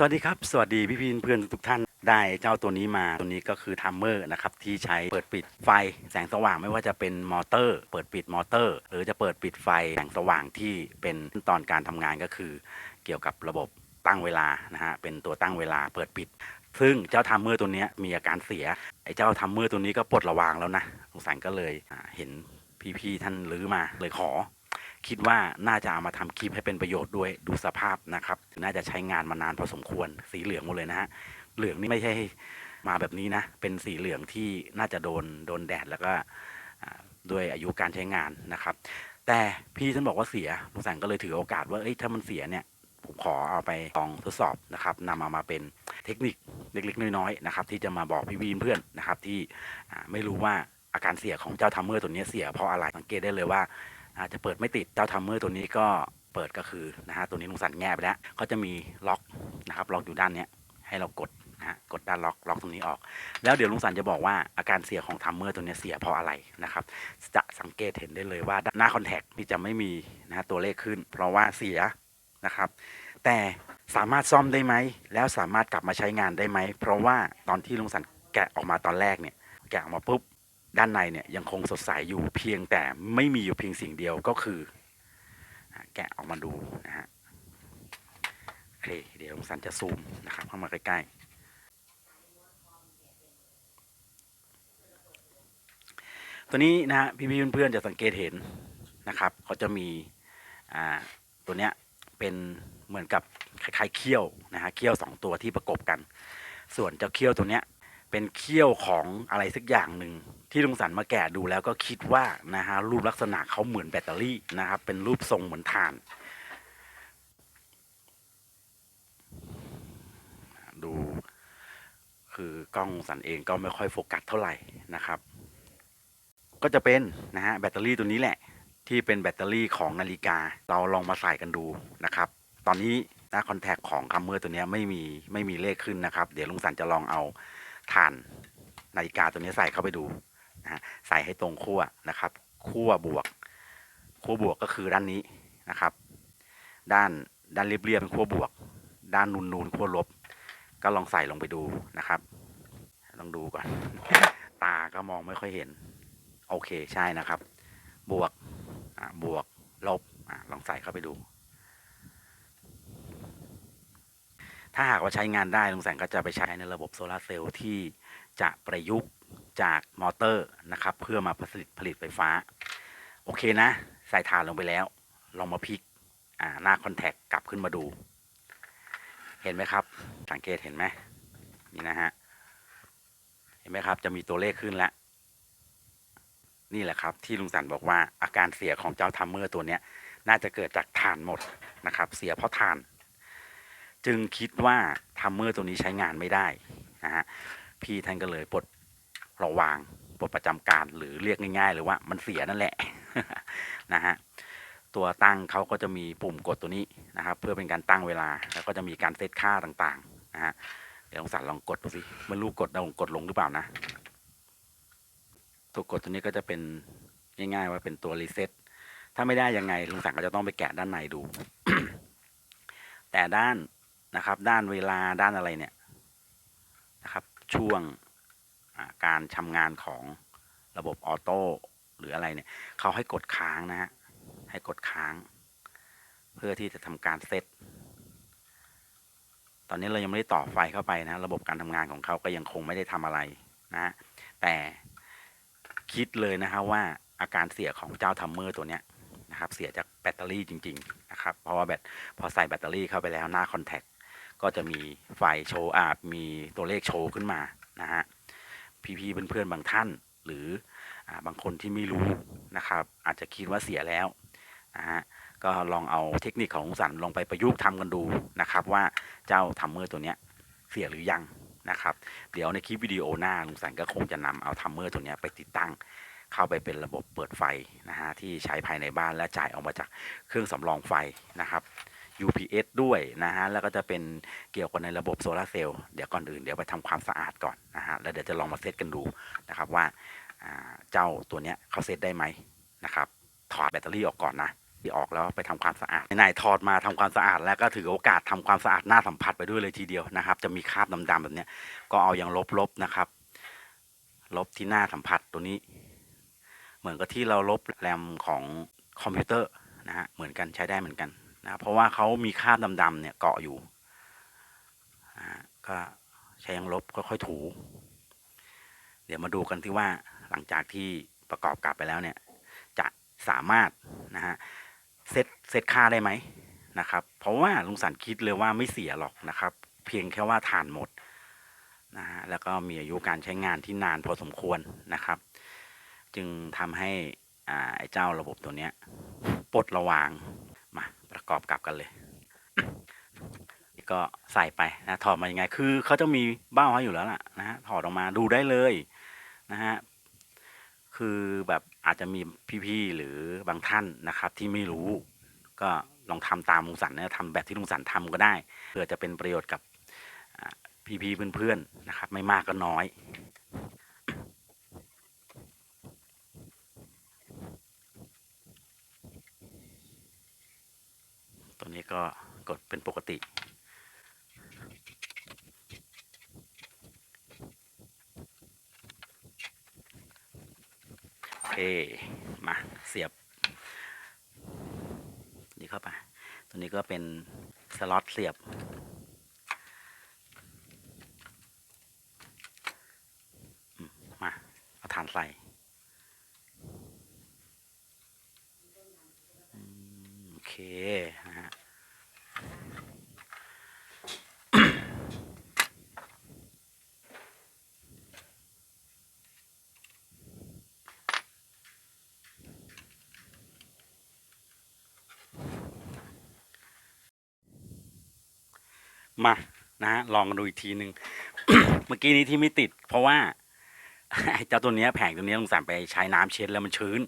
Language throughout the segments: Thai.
สวัสดีครับ สวัสดีพี่พี่เพื่อนทุกท่านได้เจ้าตัวนี้มาตัวนี้ก็คือทัมเมอร์นะครับที่ใช้เปิดปิดไฟแสงสว่างไม่ว่าจะเป็นมอเตอร์ เปิดปิดมอเตอร์ หรือจะเปิดปิดไฟแสงสว่างที่เป็นขั้นตอนการทำงานก็คือ เกี่ยวกับระบบตั้งเวลานะฮะเป็นตัวตั้งเวลาเปิดปิด ซึ่งเจ้าทัมเมอร์ตัวนี้มีอาการเสียไอ้เจ้าทัมเมอร์ตัวนี้ก็ปลดระวางแล้วนะสงสารก็เลยเห็นพี่ๆท่านรื้อมาเลยขอ คิดว่าน่าจะเอามาทำคลิปให้เป็นประโยชน์ด้วยดูสภาพนะครับ น่าจะใช้งานมานานพอสมควรสีเหลืองหมดเลยนะฮะเหลืองนี่ไม่ใช่มาแบบนี้นะ เป็นสีเหลืองที่น่าจะโดนโดนแดดแล้วก็ด้วยอายุการใช้งานนะครับ แต่พี่ท่านบอกว่าเสียลุงสันก็เลยถือโอกาสว่าเอ้ยถ้ามันเสียเนี่ยผมขอเอาไปลองทดสอบนะครับนำเอามาเป็นเทคนิคเล็กๆน้อยๆนะครับ ที่จะมาบอกพี่วีนเพื่อนนะครับ ที่ไม่รู้ว่าอาการเสียของเจ้าทัมเมอร์ตัวนี้เสียเพราะอะไรสังเกตได้เลยว่า อาจจะเปิดไม่ติดเจ้าทัมเมอร์ตัวนี้ก็เปิดก็คือนะฮะตัวนี้ลุงสันแง่ไปแล้วก็จะมีล็อกนะครับล็อกอยู่ด้านเนี้ยให้เรากดนะฮะกดด้านล็อกล็อกตรงนี้ออก แล้วเดี๋ยวลุงสันจะบอกว่าอาการเสียของทัมเมอร์ตัวนี้เสียเพราะอะไรนะครับจะสังเกตเห็นได้เลยว่าด้านหน้าคอนแทคที่จะไม่มีนะฮะตัวเลขขึ้น เพราะว่าเสียนะครับแต่สามารถซ่อมได้ไหม แล้วสามารถกลับมาใช้งานได้ไหม เพราะว่าตอนที่ลุงสันแกะออกมาตอนแรกเนี่ย แกะออกมาปุ๊บ ด้านในเนี่ยยังคงสดใสอยู่เพียงแต่ไม่มีอยู่เพียงสิ่งเดียวก็คือ แกะออกมาดูนะฮะโอเคเดี๋ยวลุงสันจะซูมนะครับเข้ามาใกล้ๆ ตัวนี้นะฮะพี่ๆเพื่อนๆจะสังเกตเห็นนะครับเขาจะมีอ่าตัวเนี้ยเป็นเหมือนกับคล้ายๆเขี้ยวนะฮะเขี้ยวสองตัวที่ประกบกัน ส่วนเจ้าเขี้ยวตัวเนี้ย เป็นเขี้ยวของอะไรสักอย่างหนึ่งที่ลุงสันมาแกะดูแล้วก็คิดว่านะฮะรูปลักษณะเขาเหมือนแบตเตอรี่นะครับเป็นรูปทรงเหมือนถ่าน ดูคือกล้องสันเองก็ไม่ค่อยโฟกัสเท่าไหร่นะครับ ก็จะเป็นนะฮะแบตเตอรี่ตัวนี้แหละ ที่เป็นแบตเตอรี่ของนาฬิกาเราลองมาใส่กันดูนะครับ ตอนนี้นะคอนแทคของคัมเมอร์ตัวนี้ไม่มีไม่มีเลขขึ้นนะครับ เดี๋ยวลุงสันจะลองเอา ถ่านนาฬิกาตัวนี้ใส่เข้าไปดูนะฮะใส่ให้ตรงขั้วนะครับขั้วบวกขั้วบวกก็คือด้านนี้นะครับ ด้านด้านเรียบๆเป็นขั้วบวก ด้านนูนๆขั้วลบ ก็ลองใส่ลงไปดูนะครับลองดูก่อน ตาก็มองไม่ค่อยเห็น โอเคใช่นะครับ บวกบวกลบอลองใส่เข้าไปดู ถ้าหากว่าใช้งานได้ลุงแสงก็จะไปใช้ในระบบโซลาเซลล์ที่จะประยุกต์จากมอเตอร์นะครับ เพื่อมาผลิตผลิตไฟฟ้า โอเคนะ ใส่ถ่านลงไปแล้ว ลองมาพลิกหน้าคอนแทคกลับขึ้นมาดู เห็นไหมครับ สังเกตเห็นไหมนี่นะฮะ เห็นไหมครับ จะมีตัวเลขขึ้นแล้ว นี่แหละครับ ที่ลุงสันบอกว่าอาการเสียของเจ้าทัมเมอร์ตัวนี้น่าจะเกิดจากถ่านหมดนะครับ เสียเพราะถ่าน จึงคิดว่าทัมเมอร์ตัวนี้ใช้งานไม่ได้นะฮะพี่ท่านก็เลยปลดระวางปลดประจำการหรือเรียกง่ายๆเลยว่ามันเสียนั่นแหละนะฮะตัวตั้งเขาก็จะมีปุ่มกดตัวนี้นะครับ เพื่อเป็นการตั้งเวลาแล้วก็จะมีการเซตค่าต่างๆนะฮะเดี๋ยวลองสันลองกดดูสิไม่รู้กดลงกดลงหรือเปล่านะ ตัวกดตัวนี้ก็จะเป็นง่ายๆว่าเป็นตัวรีเซ็ตถ้าไม่ได้ยังไงลุงสังก็จะต้องไปแกะด้านในดู แต่ด้าน นะครับ ด้านเวลาด้านอะไรเนี่ยนะครับ ช่วงการทำงานของระบบออโต้หรืออะไรเนี่ยเขาให้กดค้างนะฮะให้กดค้าง เพื่อที่จะทำการเซตตอนนี้เรายังไม่ได้ต่อไฟเข้าไปนะ ระบบการทำงานของเขาก็ยังคงไม่ได้ทำอะไรนะแต่คิดเลยนะฮะว่าอาการเสียของเจ้าทัมเมอร์ตัวเนี้ยนะครับ เสียจากแบตเตอรี่จริง ๆ นะครับ เพราะว่าแบตพอใส่แบตเตอรี่เข้าไปแล้วหน้าคอนแทค ก็จะมีไฟโชว์อาบมีตัวเลขโชว์ขึ้นมานะฮะพี่ๆเพื่อนๆบางท่าน หรืออบางคนที่ไม่รู้นะครับ อาจจะคิดว่าเสียแล้วนะฮะก็ลองเอาเทคนิคของลุงสันลองไปประยุกต์ทำกันดูนะครับ ว่าเจ้าทัมเมอร์ตัวเนี้ยเสียหรือยังนะครับ เดี๋ยวในคลิปวิดีโอหน้าลุงสันก็คงจะนำเอาทัมเมอร์ตัวเนี้ยไปติดตั้งเข้าไปเป็นระบบเปิดไฟนะฮะที่ใช้ภายในบ้านและจ่ายออกมาจากเครื่องสำรองไฟนะครับ UPS ด้วยนะฮะ แล้วก็จะเป็นเกี่ยวกับในระบบโซลาร์เซลล์เดี๋ยวก่อนอื่นเดี๋ยวไปทำความสะอาดก่อนนะฮะ แล้วเดี๋ยวจะลองมาเซตกันดูนะครับว่าเจ้าตัวเนี้ยเขาเซตได้ไหมนะครับ ถอดแบตเตอรี่ออกก่อนนะที่ออกแล้วไปทำความสะอาดไหนถอดมาทำความสะอาด แล้วก็ถือโอกาสทำความสะอาดหน้าสัมผัสไปด้วยเลยทีเดียวนะครับ จะมีคราบดำๆแบบเนี้ยก็เอาอย่างลบๆนะครับ ลบที่หน้าสัมผัสตัวนี้ เหมือนกับที่เราลบแรมของคอมพิวเตอร์นะฮะเหมือนกันใช้ได้เหมือนกัน นะเพราะว่าเขามีคราบดำๆเนี่ยเกาะอยู่ก็ใช้ยางลบค่อยๆถู เดี๋ยวมาดูกันที่ว่าหลังจากที่ประกอบกลับไปแล้วเนี่ย จะสามารถนะฮะเซตเซตค่าได้ไหมนะครับ เพราะว่าลุงสันคิดเลยว่าไม่เสียหรอกนะครับ เพียงแค่ว่าฐานหมดนะฮะแล้วก็มีอายุการใช้งานที่นานพอสมควรนะครับ จึงทำให้อ่าไอ้เจ้าระบบตัวเนี้ยปลดระวาง ประกอบกลับกันเลยก็ใส่ไปนะถอดมายังไง คือเขาจะมีเบ้าให้อยู่แล้วล่ะนะฮะถอดออกมาดูได้เลยนะฮะคือแบบอาจจะมีพี่ๆหรือบางท่านนะครับ ที่ไม่รู้ ก็ลองทำตามลุงสันนะทำแบบที่ลุงสันทำก็ได้เพื่อจะเป็นประโยชน์กับพี่ๆเพื่อนๆนะครับ ไม่มากก็น้อย ตัวนี้ก็กดเป็นปกติ โอเค มาเสียบ นี่เข้าไป ตัวนี้ก็เป็นสล็อตเสียบมาเอาฐานใส่โอเค นะฮะ มานะฮะลองกันดูอีกทีหนึ่งเมื่อกี้นี้ที่ไม่ติด เพราะว่าเจ้าตัวนี้แผงตัวนี้ลุงสันไปใช้น้ำเช็ดแล้วมันชื้น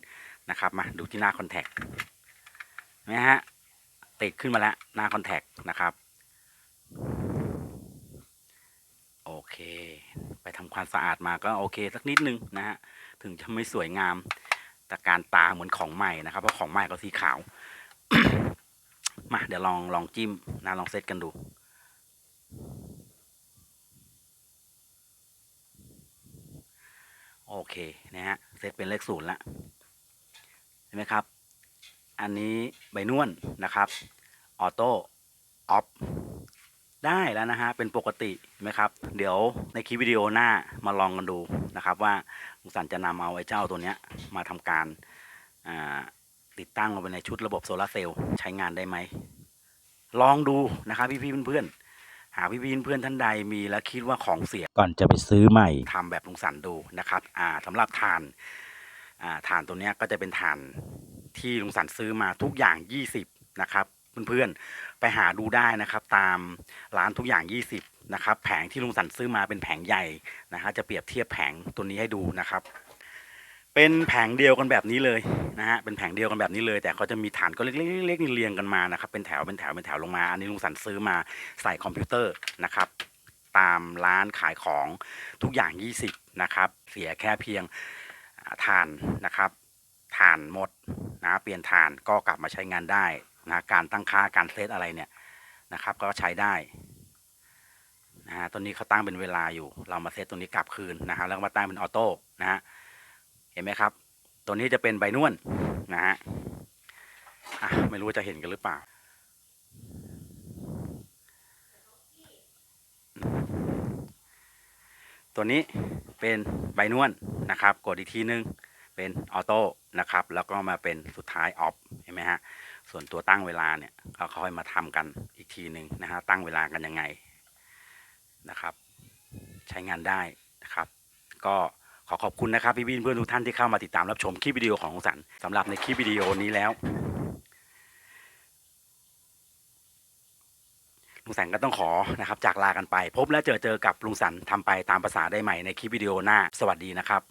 นะครับมาดูที่หน้าคอนแทคเห็นะฮะติดขึ้นมาแล้วหน้าคอนแทคนะครับโอเค ไปทำความสะอาดมาก็โอเคสักนิดนึงนะฮะถึงจะไม่สวยงามแต่การตาเหมือนของใหม่นะครับเพราะของใหม่ก็สีขาวมาเดี๋ยวลองลองจิ้มนะลองเซตกันดู โอ เคนะฮะเซตเป็นเลขศูนย์ละเห็นไหมครับ อันนี้ใบนวลนะครับออโต้ออฟได้แล้วนะฮะเป็นปกติไหมครับ เดี๋ยวในคลิปวิดีโอหน้ามาลองกันดูนะครับ ว่าลุงสันจะนำเอาไอ้เจ้าตัวเนี้ยมาทำการติดตั้งลงไปในชุดระบบโซลาเซลล์ใช้งานได้ไหม ลองดูนะครับพี่ๆเพื่อนๆากพี่ๆเพื่อนๆท่านใดมีแล้วคิดว่าของเสียก่อนจะไปซื้อใหม่ทำแบบลุงสันดูนะครับอ่าสำหรับฐานอ่าฐานตัวเนี้ยก็จะเป็นฐานที่ลุงสันซื้อมาทุกอย่าง 20 นะครับ เพื่อนๆไปหาดูได้นะครับ ตามร้านทุกอย่าง 20 นะครับ แผงที่ลุงสันซื้อมาเป็นแผงใหญ่นะฮะจะเปรียบเทียบแผงตัวนี้ให้ดูนะครับ เป็นแผงเดียวกันแบบนี้เลยนะฮะเป็นแผงเดียวกันแบบนี้เลย แต่เขาจะมีฐานก็เล็กๆๆๆเรียงกันมานะครับเป็นแถวเป็นแถวเป็นแถวลงมาอันนี้ลุงสันซื้อมาใส่คอมพิวเตอร์นะครับตามร้านขายของทุกอย่าง 20นะครับเสียแค่เพียงอ่านนะครับถ่านหมดนะเปลี่ยนถ่านก็กลับมาใช้งานได้นะการตั้งค่าการเซตอะไรเนี่ยนะครับก็ใช้ได้นะฮะตัวนี้เขาตั้งเป็นเวลาอยู่ เรามาเซตตัวนี้กลับคืนนะครับแล้วมาตั้งเป็นออโต้นะฮะ ห็นไหมครับ ตัวนี้จะเป็นใบนวลนนะฮะอะไม่รู้ว่าจะเห็นกันหรือเปล่า ตัวนี้เป็นใบนวลนะครับ กดอีกทีนึงเป็นออโต้นะครับ แล้วก็มาเป็นสุดท้ายออฟเห็นไหมฮะส่วนตัวตั้งเวลาเนี่ยก็ค่อยมาทำกันอีกทีหนึ่งนะฮะตั้งเวลากันยังไงนะครับ ใช้งานได้นะครับ ก็ ขอขอบคุณนะครับพี่วินเพื่อนทุกท่านที่เข้ามาติดตามรับชมคลิปวิดีโอของลุงสันสำหรับในคลิปวิดีโอนี้แล้วลุงสันก็ต้องขอนะครับจากลากันไป พบและเจอเจอกับลุงสันทำไปตามภาษาได้ใหม่ในคลิปวิดีโอหน้า สวัสดีนะครับ